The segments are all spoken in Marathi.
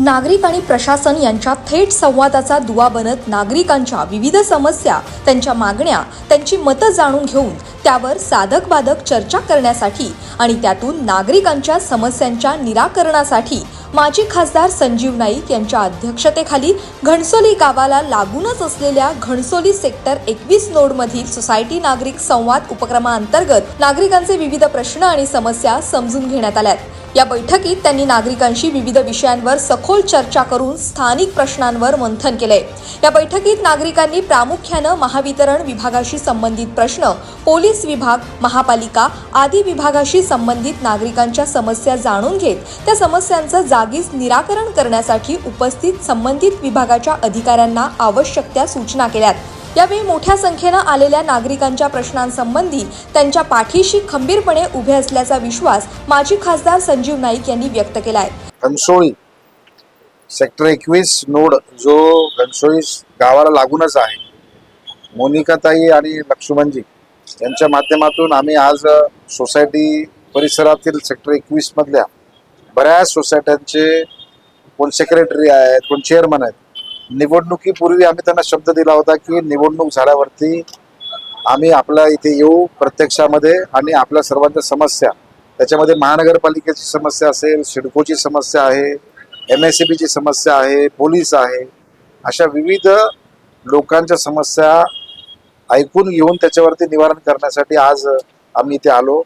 नागरिक आणि प्रशासन यांच्या थेट संवादाचा दुवा बनत नागरिकांच्या विविध समस्या त्यांच्या मागण्या त्यांची मतं जाणून घेऊन त्यावर साधक बाधक चर्चा करण्यासाठी आणि त्यातून नागरिकांच्या समस्यांच्या निराकरणासाठी माजी खासदार संजीव नाईक यांच्या अध्यक्षतेखाली घणसोली गावाला लागूनच असलेल्या घणसोली सेक्टर एकवीस नोडमधील सोसायटी नागरिक संवाद उपक्रमाअंतर्गत नागरिकांचे विविध प्रश्न आणि समस्या समजून घेण्यात आल्यात. या बैठकीत त्यांनी नागरिकांशी विविध विषयांवर सखोल चर्चा करून स्थानिक प्रश्नांवर मंथन केलंय या बैठकीत नागरिकांनी प्रामुख्यानं महावितरण विभागाशी संबंधित प्रश्न पोलीस विभाग महापालिका आदी विभागाशी संबंधित नागरिकांच्या समस्या जाणून घेत त्या समस्यांचं जागीच निराकरण करण्यासाठी उपस्थित संबंधित विभागाच्या अधिकाऱ्यांना आवश्यक त्या सूचना केल्यात. यावेळी मोठ्या संख्येनं आलेल्या नागरिकांच्या प्रश्नांसंबंधी त्यांच्या पाठीशी खंबीरपणे उभे असल्याचा विश्वास माजी खासदार संजीव नाईक यांनी व्यक्त केलाय. घनसोळी सेक्टर एकवीस नोड जो घनसोळी गावाला लागूनच आहे. मोनिकाताई आणि लक्ष्मणजी यांच्या माध्यमातून आम्ही आज सोसायटी परिसरातील सेक्टर एकवीस मधल्या बऱ्याच सोसायट्यांचे कोण सेक्रेटरी आहेत कोण चेअरमन आहेत निवडणुकीपूर्वी आम्ही त्यांना शब्द दिला होता की निवडणूक झाल्यावरती आम्ही आपल्या इथे येऊ प्रत्यक्षामध्ये आणि आपल्या सर्वांच्या समस्या त्याच्यामध्ये महानगरपालिकेची समस्या असेल सिडकोची समस्या आहे एम एस बीची समस्या आहे पोलीस आहे अशा विविध लोकांच्या समस्या ऐकून घेऊन त्याच्यावरती निवारण करण्यासाठी आज आम्ही इथे आलो.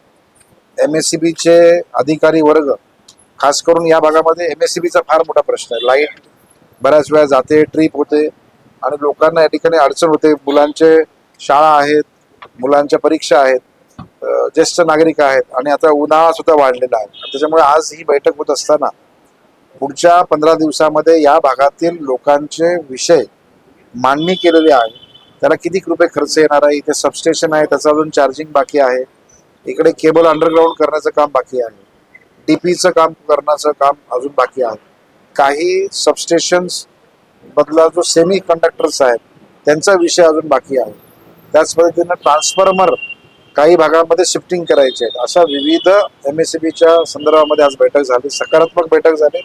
एम एस सी बीचे अधिकारी वर्ग खास करून या भागामध्ये एम एस सी बीचा फार मोठा प्रश्न आहे. लाइट बऱ्याच वेळा जाते ट्रिप होते आणि लोकांना या ठिकाणी अडचण होते. मुलांचे शाळा आहेत मुलांच्या परीक्षा आहेत ज्येष्ठ नागरिक आहेत आणि आता उन्हाळा सुद्धा वाढलेला आहे. त्याच्यामुळे आज ही बैठक होत असताना पुढच्या पंधरा दिवसामध्ये या भागातील लोकांचे विषय मांडणी केलेली आहे त्याला किती रुपये खर्च येणार आहे? इथे सबस्टेशन आहे त्याचं अजून चार्जिंग बाकी आहे. इकडे केबल अंडरग्राऊंड करण्याचं काम बाकी आहे. डीपीचं काम करण्याचं काम अजून बाकी आहे. काही सबस्टेशन्स मधला जो सेमी कंडक्टर्स आहेत त्यांचा विषय अजून बाकी आहे. त्याच पद्धतीनं ट्रान्सफॉर्मर काही भागामध्ये शिफ्टिंग करायचे आहेत. अशा विविध एम एस सी बीच्या संदर्भामध्ये आज बैठक झाली. सकारात्मक बैठक झाली.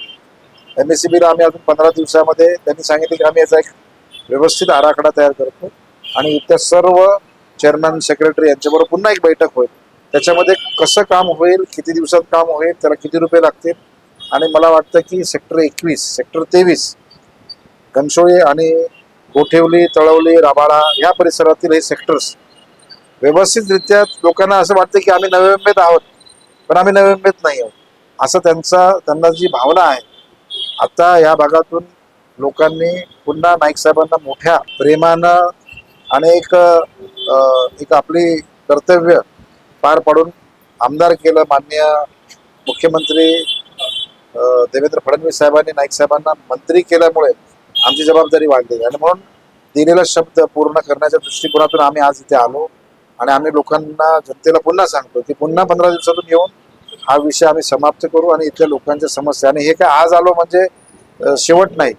एम एस सी बीला आम्ही अजून पंधरा दिवसामध्ये त्यांनी सांगितले की आम्ही याचा एक व्यवस्थित आराखडा तयार करतो. आणि इथल्या सर्व चेअरमॅन सेक्रेटरी यांच्याबरोबर पुन्हा एक बैठक होईल. त्याच्यामध्ये कसं काम होईल किती दिवसात काम होईल त्याला किती रुपये लागतील आणि मला वाटतं की सेक्टर एकवीस सेक्टर तेवीस घनसोळी आणि गोठेवली तळवली राबाळा या परिसरातील हे सेक्टर्स व्यवस्थितरित्या लोकांना असं वाटतं की आम्ही नवी मुंबईत आहोत पण आम्ही नवी मुंबईत नाही आहोत. असं त्यांचा त्यांना जी भावना आहे आता या भागातून लोकांनी पुन्हा नाईक साहेबांना मोठ्या प्रेमानं आणि एक एक आपली कर्तव्य पार पाडून आमदार केलं माननीय मुख्यमंत्री देवेंद्र फडणवीस साहेबांनी नाईक साहेबांना मंत्री केल्यामुळे आमची जबाबदारी वाढली. आणि म्हणून दिलेला शब्द पूर्ण करण्याच्या दृष्टिकोनातून आम्ही आज इथे आलो. आणि आम्ही लोकांना जनतेला पुन्हा सांगतो की पुन्हा पंधरा दिवसातून येऊन हा विषय आम्ही समाप्त करू आणि इथल्या लोकांच्या समस्या. आणि हे काय आज आलो म्हणजे शेवट नाही.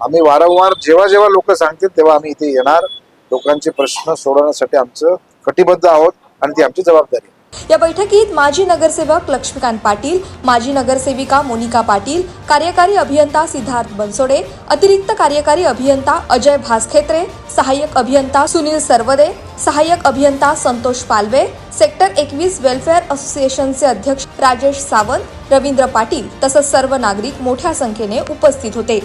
आम्ही वारंवार जेव्हा जेव्हा लोक सांगतील तेव्हा आम्ही इथे येणार. लोकांचे प्रश्न सोडवण्यासाठी आमचं कटिबद्ध आहोत आणि ती आमची जबाबदारी या बैठकीत माजी नगरसेवक लक्ष्मीकांत पाटील माजी नगरसेविका मोनिका पाटील कार्यकारी अभियंता सिद्धार्थ बनसोडे अतिरिक्त कार्यकारी अभियंता अजय भासखेत्रे सहाय्यक अभियंता सुनील सरवदे सहाय्यक अभियंता संतोष पालवे सेक्टर एकवीस वेलफेअर असोसिएशनचे अध्यक्ष राजेश सावंत रवींद्र पाटील तसंच सर्व नागरिक मोठ्या संख्येने उपस्थित होते.